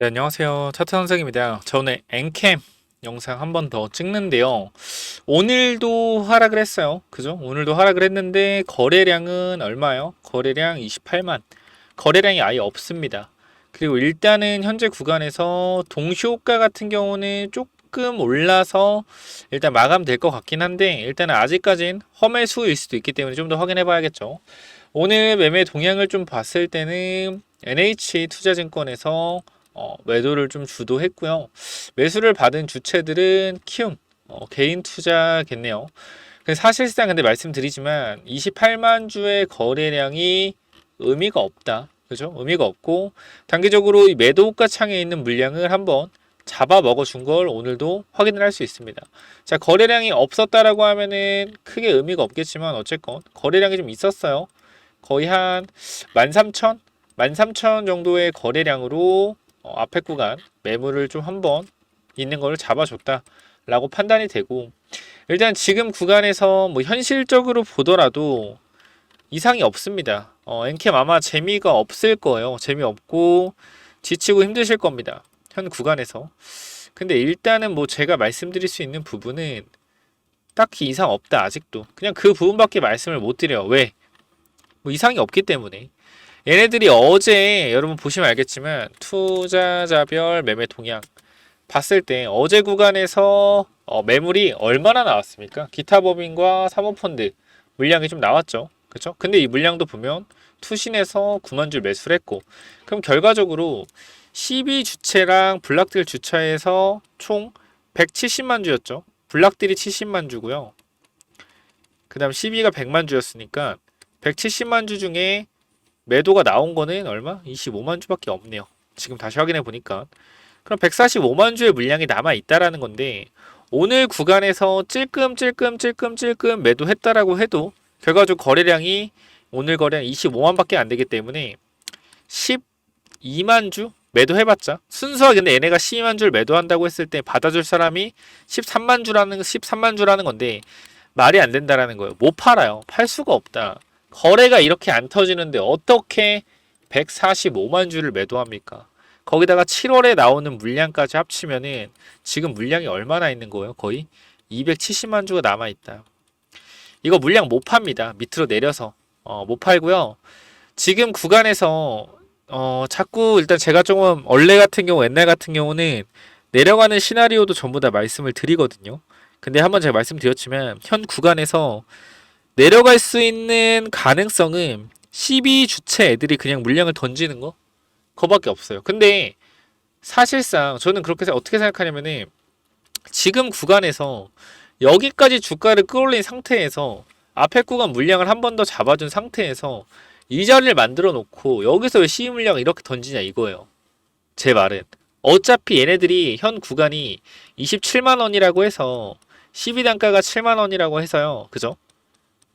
네, 안녕하세요. 차트 선생입니다. 저 오늘 엔캠 영상 한 번 더 찍는데요. 오늘도 하락을 했어요. 그죠? 오늘도 하락을 했는데 거래량은 얼마요? 거래량 28만. 거래량이 아예 없습니다. 그리고 일단은 현재 구간에서 동시호가 같은 경우는 조금 올라서 일단 마감될 것 같긴 한데 일단은 아직까진 험해수일 수도 있기 때문에 좀 더 확인해 봐야겠죠. 오늘 매매 동향을 좀 봤을 때는 NH 투자증권에서 어, 매도를 좀 주도했고요. 매수를 받은 주체들은 키움 어, 개인 투자겠네요. 사실상 근데 말씀드리지만 28만 주의 거래량이 의미가 없다. 그죠? 의미가 없고 단기적으로 이 매도가 창에 있는 물량을 한번 잡아 먹어준 걸 오늘도 확인을 할 수 있습니다. 자, 거래량이 없었다라고 하면은 크게 의미가 없겠지만 어쨌건 거래량이 좀 있었어요. 거의 한 13,000? 13,000 정도의 거래량으로 어, 앞에 구간 매물을 좀 한번 있는 걸 잡아줬다 라고 판단이 되고 일단 지금 구간에서 뭐 현실적으로 보더라도 이상이 없습니다. 어, 엔캠 아마 재미가 없을 거예요. 재미없고 지치고 힘드실 겁니다. 현 구간에서. 근데 일단은 뭐 제가 말씀드릴 수 있는 부분은 딱히 이상 없다 아직도. 그냥 그 부분밖에 말씀을 못 드려요. 왜? 뭐 이상이 없기 때문에. 얘네들이 어제 여러분 보시면 알겠지만 투자자별 매매 동향 봤을 때 어제 구간에서 어, 매물이 얼마나 나왔습니까? 기타 법인과 사모펀드 물량이 좀 나왔죠. 그렇죠? 근데 이 물량도 보면 투신에서 9만 줄 매수를 했고 그럼 결과적으로 12 주체랑 블락딜 주차에서 총 170만 주였죠. 블락딜이 70만 주고요. 그 다음 12가 100만 주였으니까 170만 주 중에 매도가 나온 거는 얼마? 25만 주밖에 없네요. 지금 다시 확인해 보니까. 그럼 145만 주의 물량이 남아 있다라는 건데 오늘 구간에서 찔끔찔끔찔끔찔끔 매도했다라고 해도 결과적으로 거래량이 오늘 거래량 25만밖에 안 되기 때문에 12만 주 매도해봤자 순수하게 근데 얘네가 12만 주를 매도한다고 했을 때 받아줄 사람이 13만 주라는 13만 주라는 건데 말이 안 된다라는 거예요. 못 팔아요. 팔 수가 없다. 거래가 이렇게 안 터지는데 어떻게 145만 주를 매도합니까? 거기다가 7월에 나오는 물량까지 합치면은 지금 물량이 얼마나 있는 거예요? 거의 270만 주가 남아 있다. 이거 물량 못 팝니다. 밑으로 내려서 어, 못 팔고요. 지금 구간에서 어, 자꾸 일단 제가 조금 원래 같은 경우 옛날 같은 경우는 내려가는 시나리오도 전부 다 말씀을 드리거든요. 근데 한번 제가 말씀드렸지만 현 구간에서 내려갈 수 있는 가능성은 12 주체 애들이 그냥 물량을 던지는 거 그거밖에 없어요. 근데 사실상 저는 그렇게 어떻게 생각하냐면은 지금 구간에서 여기까지 주가를 끌어올린 상태에서 앞에 구간 물량을 한 번 더 잡아준 상태에서 이 자리를 만들어 놓고 여기서 왜 시위 물량을 이렇게 던지냐 이거예요. 제 말은 어차피 얘네들이 현 구간이 27만 원이라고 해서 12단가가 7만 원이라고 해서요. 그죠?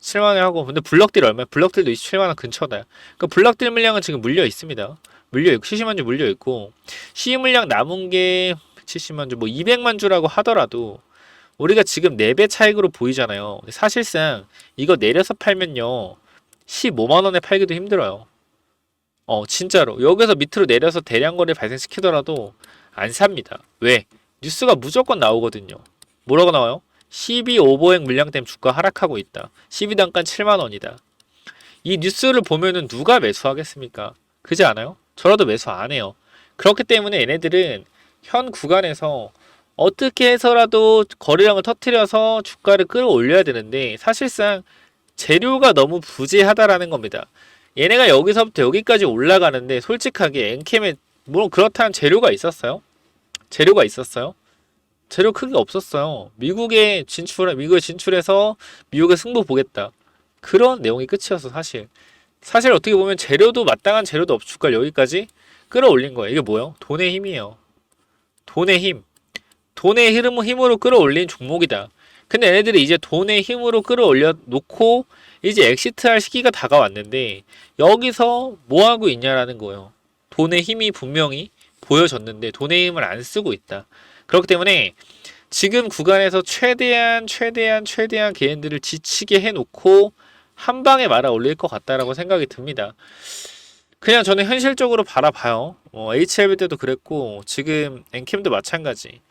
7만 원에 하고 근데 블럭딜 얼마야? 블럭딜도 27만 원 근처다. 그러니까 블럭딜 물량은 지금 물려 있습니다. 물려 있고 70만 주 물려 있고 시위 물량 남은 게 70만 주, 뭐 200만 주라고 하더라도 우리가 지금 4배 차익으로 보이잖아요. 사실상 이거 내려서 팔면요. 15만 원에 팔기도 힘들어요. 어, 진짜로. 여기서 밑으로 내려서 대량 거래 발생시키더라도 안 삽니다. 왜? 뉴스가 무조건 나오거든요. 뭐라고 나와요? 12 오버행 물량 때문에 주가 하락하고 있다. 12단가 7만 원이다. 이 뉴스를 보면은 누가 매수하겠습니까? 그지 않아요? 저라도 매수 안 해요. 그렇기 때문에 얘네들은 현 구간에서 어떻게 해서라도 거래량을 터트려서 주가를 끌어올려야 되는데 사실상 재료가 너무 부재하다라는 겁니다. 얘네가 여기서부터 여기까지 올라가는데 솔직하게 엔캠에 물론 그렇다는 재료가 있었어요. 재료가 있었어요. 재료 크게 없었어요. 미국에 진출, 미국에 진출해서 미국의 승부 보겠다. 그런 내용이 끝이었어, 사실. 사실 어떻게 보면 재료도 마땅한 재료도 주가를 여기까지 끌어올린 거예요. 이게 뭐예요? 돈의 힘이에요. 돈의 힘. 돈의 흐름, 힘으로 끌어올린 종목이다. 근데 얘네들이 이제 돈의 힘으로 끌어올려 놓고 이제 엑시트할 시기가 다가왔는데 여기서 뭐 하고 있냐라는 거예요. 돈의 힘이 분명히 보여졌는데 돈의 힘을 안 쓰고 있다. 그렇기 때문에 지금 구간에서 최대한 최대한 최대한 개인들을 지치게 해놓고 한 방에 말아 올릴 것 같다라고 생각이 듭니다. 그냥 저는 현실적으로 바라봐요. 어, HLB 때도 그랬고 지금 엔캠도 마찬가지.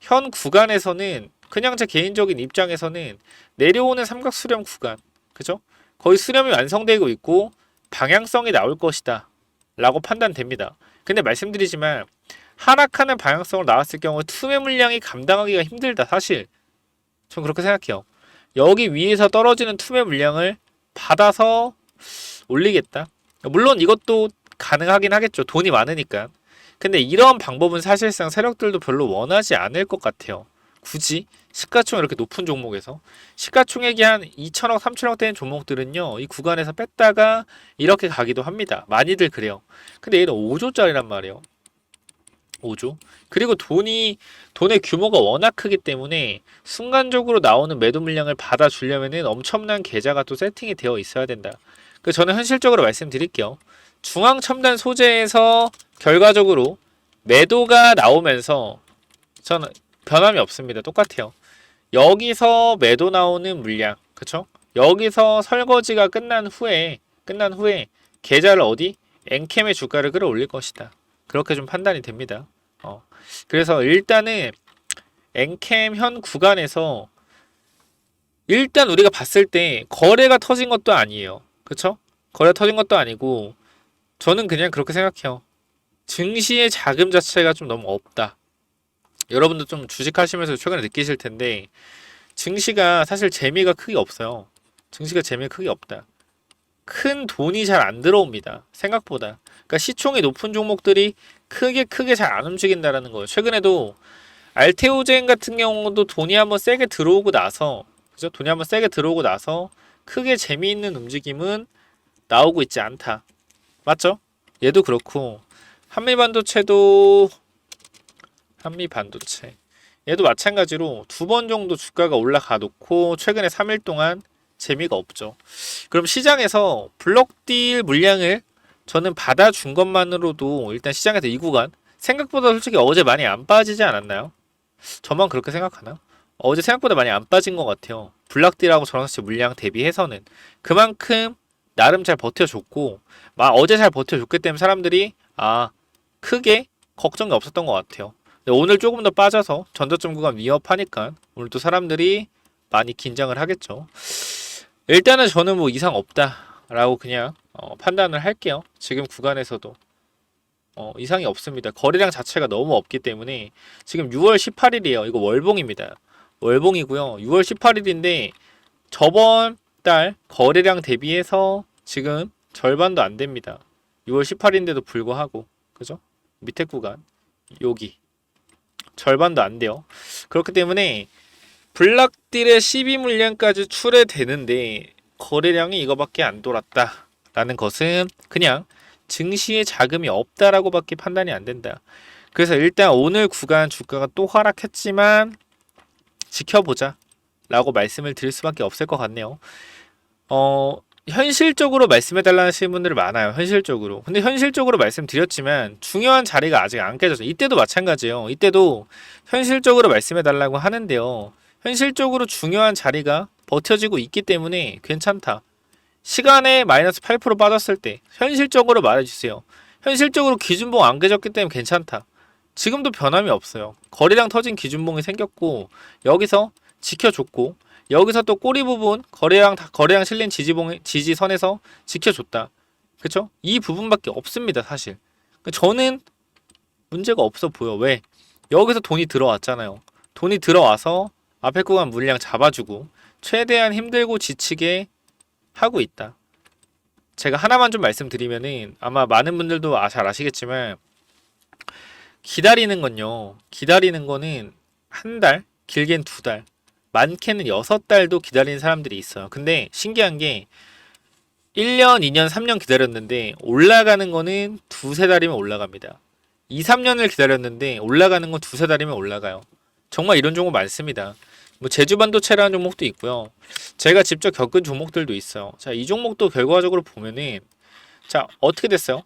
현 구간에서는 그냥 제 개인적인 입장에서는 내려오는 삼각 수렴 구간, 그죠? 거의 수렴이 완성되고 있고 방향성이 나올 것이다. 라고 판단됩니다. 근데 말씀드리지만 하락하는 방향성으로 나왔을 경우 투매 물량이 감당하기가 힘들다. 사실 전 그렇게 생각해요. 여기 위에서 떨어지는 투매 물량을 받아서 올리겠다. 물론 이것도 가능하긴 하겠죠. 돈이 많으니까. 근데 이런 방법은 사실상 세력들도 별로 원하지 않을 것 같아요. 굳이 시가총 이렇게 높은 종목에서 시가총액이 한 2천억, 3천억 되는 종목들은요. 이 구간에서 뺐다가 이렇게 가기도 합니다. 많이들 그래요. 근데 얘는 5조짜리란 말이에요. 5조. 그리고 돈이 돈의 규모가 워낙 크기 때문에 순간적으로 나오는 매도 물량을 받아주려면은 엄청난 계좌가 또 세팅이 되어 있어야 된다. 그 저는 현실적으로 말씀드릴게요. 중앙 첨단 소재에서 결과적으로 매도가 나오면서 저는 변함이 없습니다. 똑같아요. 여기서 매도 나오는 물량, 그쵸? 여기서 설거지가 끝난 후에 끝난 후에 계좌를 어디 엔캠의 주가를 끌어올릴 것이다. 그렇게 좀 판단이 됩니다. 어. 그래서 일단은 엔캠 현 구간에서 일단 우리가 봤을 때 거래가 터진 것도 아니에요. 그쵸? 거래 터진 것도 아니고 저는 그냥 그렇게 생각해요. 증시의 자금 자체가 좀 너무 없다. 여러분도 좀 주식하시면서 최근에 느끼실 텐데 증시가 사실 재미가 크게 없어요. 증시가 재미가 크게 없다. 큰 돈이 잘 안 들어옵니다. 생각보다. 그러니까 시총이 높은 종목들이 크게 크게 잘 안 움직인다라는 거예요. 최근에도 알테오젠 같은 경우도 돈이 한번 세게 들어오고 나서 그죠? 돈이 한번 세게 들어오고 나서 크게 재미있는 움직임은 나오고 있지 않다. 맞죠? 얘도 그렇고 한미반도체도 한미반도체 얘도 마찬가지로 두 번 정도 주가가 올라가 놓고 최근에 3일 동안 재미가 없죠. 그럼 시장에서 블록딜 물량을 저는 받아준 것만으로도 일단 시장에서 이 구간 생각보다 솔직히 어제 많이 안 빠지지 않았나요? 저만 그렇게 생각하나? 어제 생각보다 많이 안 빠진 것 같아요. 블락딜하고 전환시 물량 대비해서는 그만큼 나름 잘 버텨줬고 막 어제 잘 버텨줬기 때문에 사람들이 아 크게 걱정이 없었던 것 같아요. 오늘 조금 더 빠져서 전저점 구간 위협하니까 오늘 또 사람들이 많이 긴장을 하겠죠. 일단은 저는 뭐 이상 없다라고 그냥 어, 판단을 할게요. 지금 구간에서도 어, 이상이 없습니다. 거래량 자체가 너무 없기 때문에 지금 6월 18일이에요. 이거 월봉입니다. 월봉이고요. 6월 18일인데 저번 달 거래량 대비해서 지금 절반도 안 됩니다. 6월 18일인데도 불구하고 그죠? 밑에 구간 여기 절반도 안 돼요. 그렇기 때문에 블락딜의 12 물량까지 출해되는데 거래량이 이거밖에 안 돌았다 라는 것은 그냥 증시에 자금이 없다라고 밖에 판단이 안 된다. 그래서 일단 오늘 구간 주가가 또 하락했지만 지켜보자 라고 말씀을 드릴 수밖에 없을 것 같네요. 어, 현실적으로 말씀해 달라는 분들이 많아요. 현실적으로. 근데 현실적으로 말씀드렸지만 중요한 자리가 아직 안 깨졌어요. 이때도 마찬가지예요. 이때도 현실적으로 말씀해 달라고 하는데요. 현실적으로 중요한 자리가 버텨지고 있기 때문에 괜찮다. 시간에 마이너스 8% 빠졌을 때 현실적으로 말해주세요. 현실적으로 기준봉 안 깨졌기 때문에 괜찮다. 지금도 변함이 없어요. 거래량 터진 기준봉이 생겼고 여기서 지켜줬고 여기서 또 꼬리 부분 거래량 다 거래량 실린 지지봉 지지선에서 지켜줬다. 그쵸? 이 부분밖에 없습니다, 사실. 그러니까 저는 문제가 없어 보여. 왜? 여기서 돈이 들어왔잖아요. 돈이 들어와서 앞에 구간 물량 잡아주고 최대한 힘들고 지치게 하고 있다. 제가 하나만 좀 말씀드리면은 아마 많은 분들도 아, 잘 아시겠지만 기다리는 건요. 기다리는 거는 한 달, 길게는 두 달, 많게는 여섯 달도 기다리는 사람들이 있어요. 근데 신기한 게 1년, 2년, 3년 기다렸는데 올라가는 거는 두세 달이면 올라갑니다. 2, 3년을 기다렸는데 올라가는 건 두세 달이면 올라가요. 정말 이런 종목 많습니다. 뭐 제주 반도체라는 종목도 있고요. 제가 직접 겪은 종목들도 있어요. 자, 이 종목도 결과적으로 보면은 자, 어떻게 됐어요?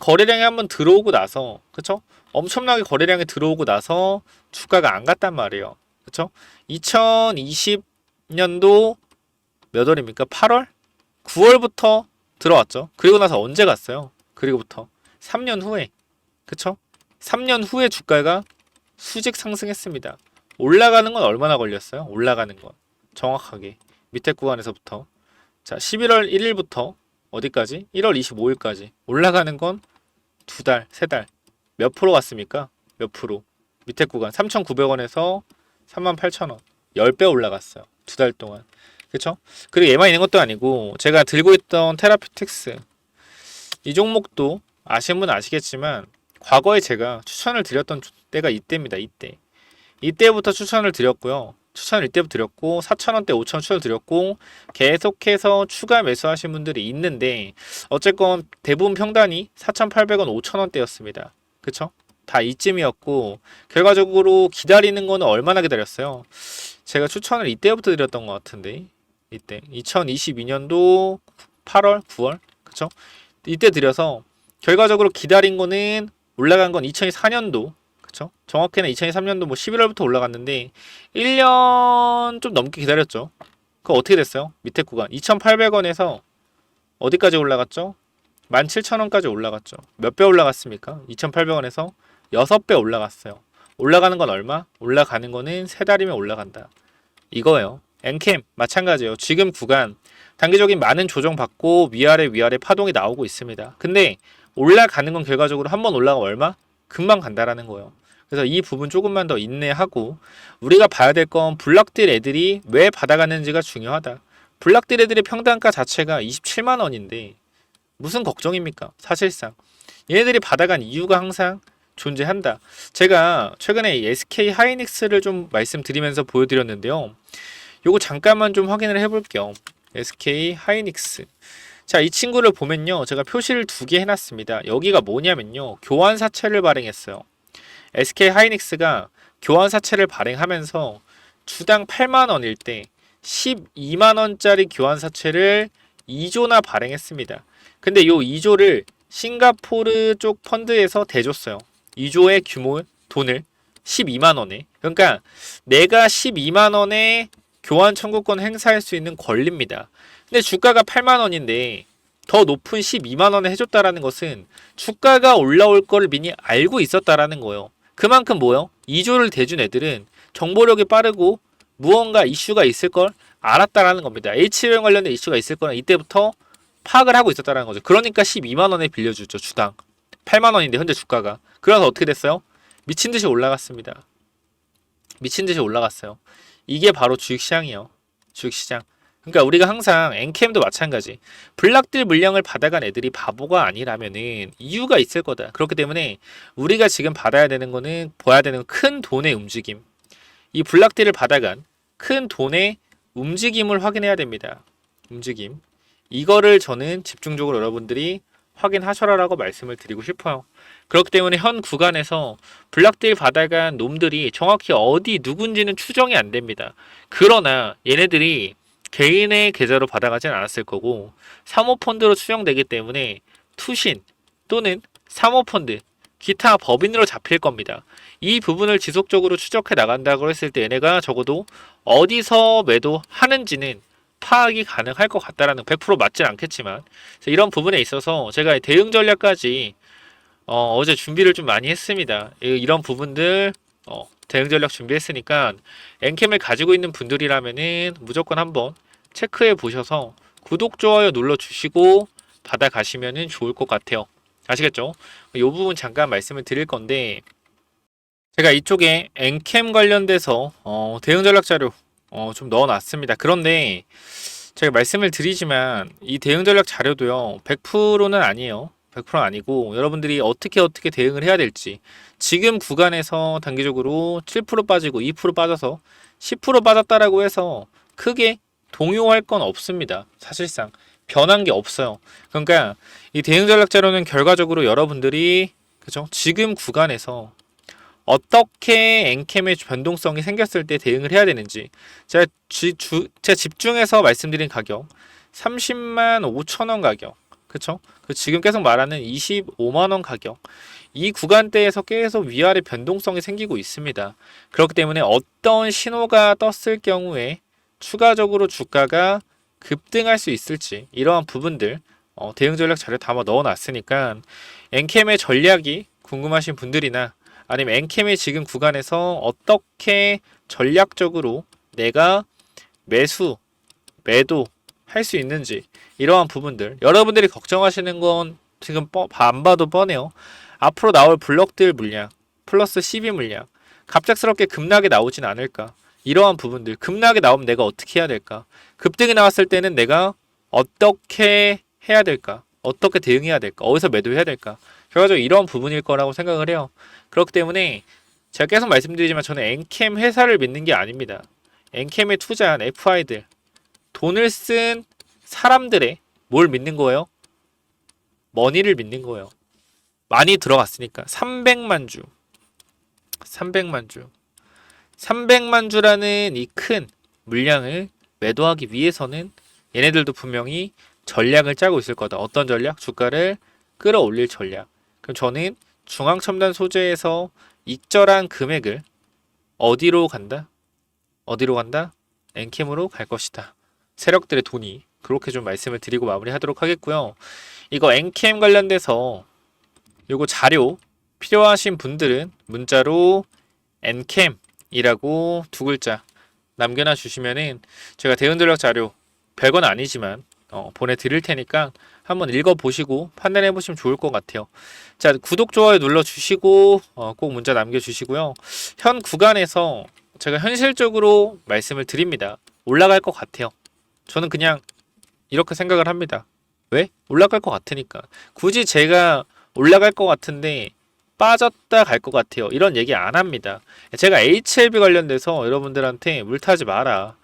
거래량이 한번 들어오고 나서 그쵸? 엄청나게 거래량이 들어오고 나서 주가가 안 갔단 말이에요. 그쵸? 2020년도 몇 월입니까? 8월? 9월부터 들어왔죠. 그리고 나서 언제 갔어요? 그리고부터 3년 후에 그쵸? 3년 후에 주가가 수직 상승했습니다. 올라가는 건 얼마나 걸렸어요? 올라가는 건 정확하게 밑에 구간에서부터 자 11월 1일부터 어디까지? 1월 25일까지 올라가는 건 두 달, 세 달. 몇 프로 갔습니까? 몇 프로? 밑에 구간 3,900원에서 38,000원. 10배 올라갔어요. 두 달 동안. 그쵸? 그리고 얘만 있는 것도 아니고 제가 들고 있던 테라피틱스 이 종목도 아시는 분은 아시겠지만 과거에 제가 추천을 드렸던 때가 이때입니다. 이때. 이때부터 추천을 드렸고요. 추천을 이때부터 드렸고 4,000원대 5,000원 추천을 드렸고 계속해서 추가 매수하신 분들이 있는데 어쨌건 대부분 평단이 4,800원 5,000원대였습니다. 그쵸? 다 이쯤이었고 결과적으로 기다리는 거는 얼마나 기다렸어요? 제가 추천을 이때부터 드렸던 것 같은데 이때 2022년도 8월 9월 그쵸? 이때 드려서 결과적으로 기다린 거는 올라간 건 2024년도 그쵸? 정확히는 2023년도 뭐 11월부터 올라갔는데 1년 좀 넘게 기다렸죠. 그거 어떻게 됐어요? 밑에 구간 2,800원에서 어디까지 올라갔죠? 17,000원까지 올라갔죠. 몇 배 올라갔습니까? 2,800원에서 6배 올라갔어요. 올라가는 건 얼마? 올라가는 거는 세 달이면 올라간다. 이거예요. 엔캠 마찬가지예요. 지금 구간 단기적인 많은 조정 받고 위아래 위아래 파동이 나오고 있습니다. 근데 올라가는 건 결과적으로 한 번 올라가 얼마? 금방 간다라는 거예요. 그래서 이 부분 조금만 더 인내하고 우리가 봐야 될 건 블락딜 애들이 왜 받아가는지가 중요하다. 블락딜 애들의 평단가 자체가 27만 원인데 무슨 걱정입니까? 사실상 얘네들이 받아간 이유가 항상 존재한다. 제가 최근에 이 SK 하이닉스를 좀 말씀드리면서 보여드렸는데요. 요거 잠깐만 좀 확인을 해볼게요. SK 하이닉스. 자, 이 친구를 보면요. 제가 표시를 두 개 해놨습니다. 여기가 뭐냐면요. 교환사채를 발행했어요. SK 하이닉스가 교환 사채를 발행하면서 주당 8만 원일 때 12만 원짜리 교환 사채를 2조나 발행했습니다. 근데 요 2조를 싱가포르 쪽 펀드에서 대줬어요. 2조의 규모 돈을 12만 원에. 그러니까 내가 12만 원에 교환 청구권 행사할 수 있는 권리입니다. 근데 주가가 8만 원인데 더 높은 12만 원에 해줬다라는 것은 주가가 올라올 걸 미리 알고 있었다라는 거예요. 그만큼 뭐요? 2조를 대준 애들은 정보력이 빠르고 무언가 이슈가 있을 걸 알았다라는 겁니다. H유형 관련된 이슈가 있을 거는 이때부터 파악을 하고 있었다라는 거죠. 그러니까 12만 원에 빌려주죠 주당. 8만 원인데 현재 주가가. 그래서 어떻게 됐어요? 미친 듯이 올라갔습니다. 미친 듯이 올라갔어요. 이게 바로 주식시장이에요. 주식시장. 그러니까 우리가 항상 엔캠도 마찬가지. 블락딜 물량을 받아간 애들이 바보가 아니라면은 이유가 있을 거다. 그렇기 때문에 우리가 지금 받아야 되는 거는 봐야 되는 큰 돈의 움직임. 이 블락딜을 받아간 큰 돈의 움직임을 확인해야 됩니다. 움직임. 이거를 저는 집중적으로 여러분들이 확인하셔라라고 말씀을 드리고 싶어요. 그렇기 때문에 현 구간에서 블락딜 받아간 놈들이 정확히 어디 누군지는 추정이 안 됩니다. 그러나 얘네들이 개인의 계좌로 받아가진 않았을 거고 사모펀드로 추정되기 때문에 투신 또는 사모펀드 기타 법인으로 잡힐 겁니다. 이 부분을 지속적으로 추적해 나간다고 했을 때 얘네가 적어도 어디서 매도하는지는 파악이 가능할 것 같다라는 100% 맞진 않겠지만 이런 부분에 있어서 제가 대응 전략까지 어, 어제 준비를 좀 많이 했습니다. 이- 이런 부분들 어, 대응 전략 준비했으니까 엔캠을 가지고 있는 분들이라면은 무조건 한번 체크해 보셔서 구독 좋아요 눌러 주시고 받아 가시면은 좋을 것 같아요. 아시겠죠? 이 부분 잠깐 말씀을 드릴 건데 제가 이쪽에 엔캠 관련돼서 어, 대응 전략 자료 어, 좀 넣어놨습니다. 그런데 제가 말씀을 드리지만 이 대응 전략 자료도요 100%는 아니에요. 100% 아니고 여러분들이 어떻게 어떻게 대응을 해야 될지 지금 구간에서 단기적으로 7% 빠지고 2% 빠져서 10% 빠졌다라고 해서 크게 동요할 건 없습니다. 사실상 변한 게 없어요. 그러니까 이 대응 전략 자료는 결과적으로 여러분들이 그죠? 지금 구간에서 어떻게 엔캠의 변동성이 생겼을 때 대응을 해야 되는지 제가, 지, 주, 제가 집중해서 말씀드린 가격 30만 5천 원 가격 그쵸? 그 지금 계속 말하는 25만 원 가격 이 구간대에서 계속 위아래 변동성이 생기고 있습니다. 그렇기 때문에 어떤 신호가 떴을 경우에 추가적으로 주가가 급등할 수 있을지 이러한 부분들 어, 대응 전략 자료 담아 넣어놨으니까 엔캠의 전략이 궁금하신 분들이나 아니면 엔캠의 지금 구간에서 어떻게 전략적으로 내가 매수, 매도 할 수 있는지 이러한 부분들 여러분들이 걱정하시는 건 지금 뻔- 안 봐도 뻔해요. 앞으로 나올 블럭들 물량 플러스 12 물량 갑작스럽게 급락이 나오진 않을까 이러한 부분들 급락이 나오면 내가 어떻게 해야 될까 급등이 나왔을 때는 내가 어떻게 해야 될까 어떻게 대응해야 될까 어디서 매도해야 될까 결과적으로 이런 부분일 거라고 생각을 해요 그렇기 때문에 제가 계속 말씀드리지만 저는 엔캠 회사를 믿는 게 아닙니다 엔캠에 투자한 FI들 돈을 쓴 사람들의 뭘 믿는 거예요? 머니를 믿는 거예요. 많이 들어갔으니까 300만 주. 300만 주. 300만 주라는 이 큰 물량을 매도하기 위해서는 얘네들도 분명히 전략을 짜고 있을 거다. 어떤 전략? 주가를 끌어올릴 전략. 그럼 저는 중앙 첨단 소재에서 익절한 금액을 어디로 간다? 어디로 간다? 엔캠으로 갈 것이다. 세력들의 돈이 그렇게 좀 말씀을 드리고 마무리하도록 하겠고요. 이거 엔캠 관련돼서 요거 자료 필요하신 분들은 문자로 엔캠 이라고 두 글자 남겨놔 주시면은 제가 대응 전략 자료 별건 아니지만 어, 보내드릴 테니까 한번 읽어보시고 판단해 보시면 좋을 것 같아요. 자 구독 좋아요 눌러 주시고 어, 꼭 문자 남겨 주시고요. 현 구간에서 제가 현실적으로 말씀을 드립니다. 올라갈 것 같아요. 저는 그냥 이렇게 생각을 합니다. 왜? 올라갈 것 같으니까. 굳이 제가 올라갈 것 같은데 빠졌다 갈 것 같아요. 이런 얘기 안 합니다. 제가 HLB 관련돼서 여러분들한테 물 타지 마라.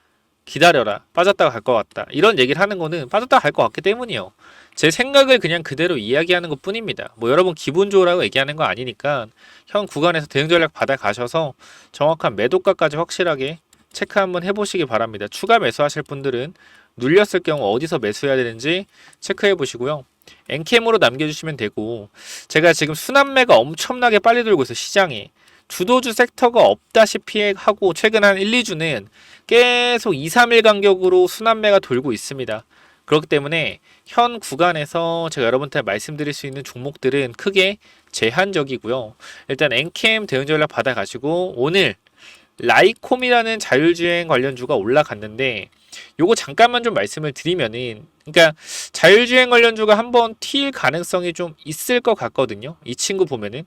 기다려라. 빠졌다가 갈 것 같다. 이런 얘기를 하는 거는 빠졌다가 갈 것 같기 때문이에요. 제 생각을 그냥 그대로 이야기하는 것 뿐입니다. 뭐 여러분 기분 좋으라고 얘기하는 거 아니니까 현 구간에서 대응 전략 받아 가셔서 정확한 매도가까지 확실하게 체크 한번 해보시기 바랍니다. 추가 매수하실 분들은 눌렸을 경우 어디서 매수해야 되는지 체크해 보시고요. 엔캠으로 남겨주시면 되고 제가 지금 순환매가 엄청나게 빨리 돌고 있어 시장에 주도주 섹터가 없다시피 하고 최근 한 1, 2주는 계속 2, 3일 간격으로 순환매가 돌고 있습니다. 그렇기 때문에 현 구간에서 제가 여러분한테 말씀드릴 수 있는 종목들은 크게 제한적이고요. 일단 엔캠 대응 전략 받아가시고 오늘 라이콤이라는 자율주행 관련주가 올라갔는데 요거 잠깐만 좀 말씀을 드리면은 그러니까 자율주행 관련주가 한번 튈 가능성이 좀 있을 것 같거든요. 이 친구 보면은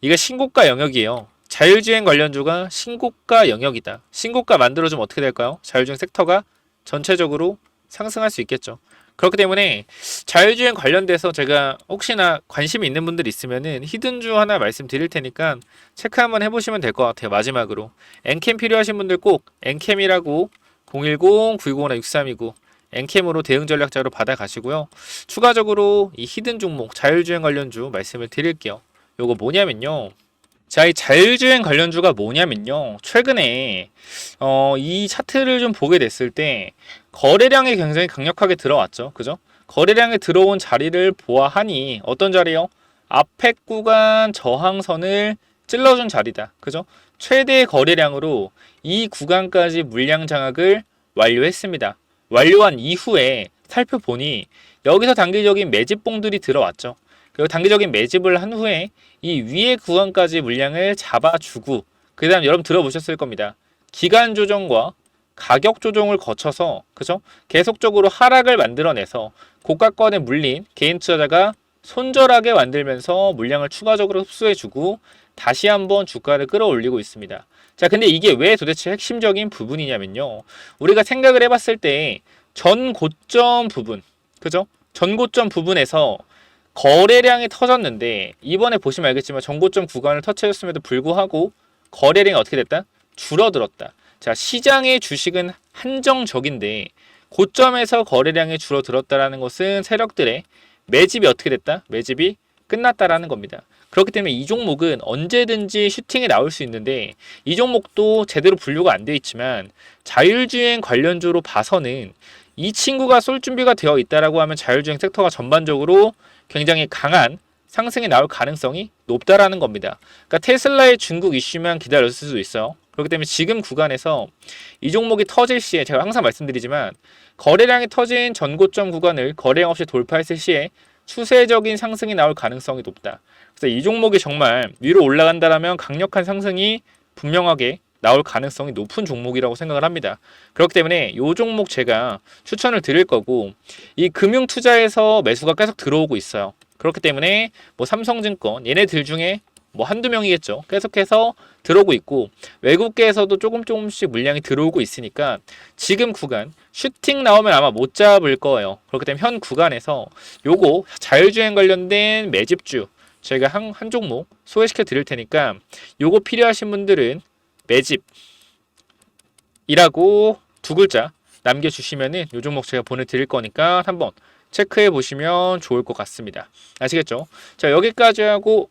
이게 신고가 영역이에요. 자율주행 관련주가 신고가 영역이다. 신고가 만들어주면 어떻게 될까요? 자율주행 섹터가 전체적으로 상승할 수 있겠죠. 그렇기 때문에 자율주행 관련돼서 제가 혹시나 관심이 있는 분들 있으면은 히든주 하나 말씀드릴 테니까 체크 한번 해보시면 될 것 같아요. 마지막으로 엔캠 필요하신 분들 꼭 엔캠이라고 010-920-6329 엔캠으로 대응 전략자로 받아가시고요. 추가적으로 이 히든 종목 자율주행 관련주 말씀을 드릴게요. 요거 뭐냐면요. 자, 이 자율주행 관련주가 뭐냐면요. 최근에 어, 이 차트를 좀 보게 됐을 때 거래량이 굉장히 강력하게 들어왔죠. 그죠? 거래량이 들어온 자리를 보아하니 어떤 자리요? 앞에 구간 저항선을 찔러준 자리다. 그죠? 최대 거래량으로 이 구간까지 물량 장악을 완료했습니다. 완료한 이후에 살펴보니 여기서 단기적인 매집봉들이 들어왔죠. 그리고 단기적인 매집을 한 후에 이 위의 구간까지 물량을 잡아주고 그 다음 여러분 들어보셨을 겁니다. 기간 조정과 가격 조정을 거쳐서 그죠? 계속적으로 하락을 만들어내서 고가권에 물린 개인 투자자가 손절하게 만들면서 물량을 추가적으로 흡수해주고 다시 한번 주가를 끌어올리고 있습니다. 자, 근데 이게 왜 도대체 핵심적인 부분이냐면요. 우리가 생각을 해봤을 때 전 고점 부분, 그죠? 전 고점 부분에서 거래량이 터졌는데 이번에 보시면 알겠지만 전고점 구간을 터치했음에도 불구하고 거래량이 어떻게 됐다? 줄어들었다. 자, 시장의 주식은 한정적인데 고점에서 거래량이 줄어들었다라는 것은 세력들의 매집이 어떻게 됐다? 매집이 끝났다라는 겁니다. 그렇기 때문에 이 종목은 언제든지 슈팅이 나올 수 있는데 이 종목도 제대로 분류가 안 돼 있지만 자율주행 관련주로 봐서는 이 친구가 쏠 준비가 되어 있다라고 하면 자율주행 섹터가 전반적으로 굉장히 강한 상승이 나올 가능성이 높다라는 겁니다. 그러니까 테슬라의 중국 이슈만 기다렸을 수도 있어요. 그렇기 때문에 지금 구간에서 이 종목이 터질 시에 제가 항상 말씀드리지만 거래량이 터진 전고점 구간을 거래량 없이 돌파했을 시에 추세적인 상승이 나올 가능성이 높다. 그래서 이 종목이 정말 위로 올라간다라면 강력한 상승이 분명하게 나올 가능성이 높은 종목이라고 생각을 합니다. 그렇기 때문에 이 종목 제가 추천을 드릴 거고 이 금융 투자에서 매수가 계속 들어오고 있어요. 그렇기 때문에 뭐 삼성증권 얘네들 중에 뭐 한두 명이겠죠. 계속해서 들어오고 있고 외국계에서도 조금 조금씩 물량이 들어오고 있으니까 지금 구간 슈팅 나오면 아마 못 잡을 거예요. 그렇기 때문에 현 구간에서 요거 자율주행 관련된 매집주 저희가 한, 한 종목 소개시켜 드릴 테니까 요거 필요하신 분들은 매집이라고 두 글자 남겨주시면은 요 종목 제가 보내드릴 거니까 한번 체크해 보시면 좋을 것 같습니다. 아시겠죠? 자 여기까지 하고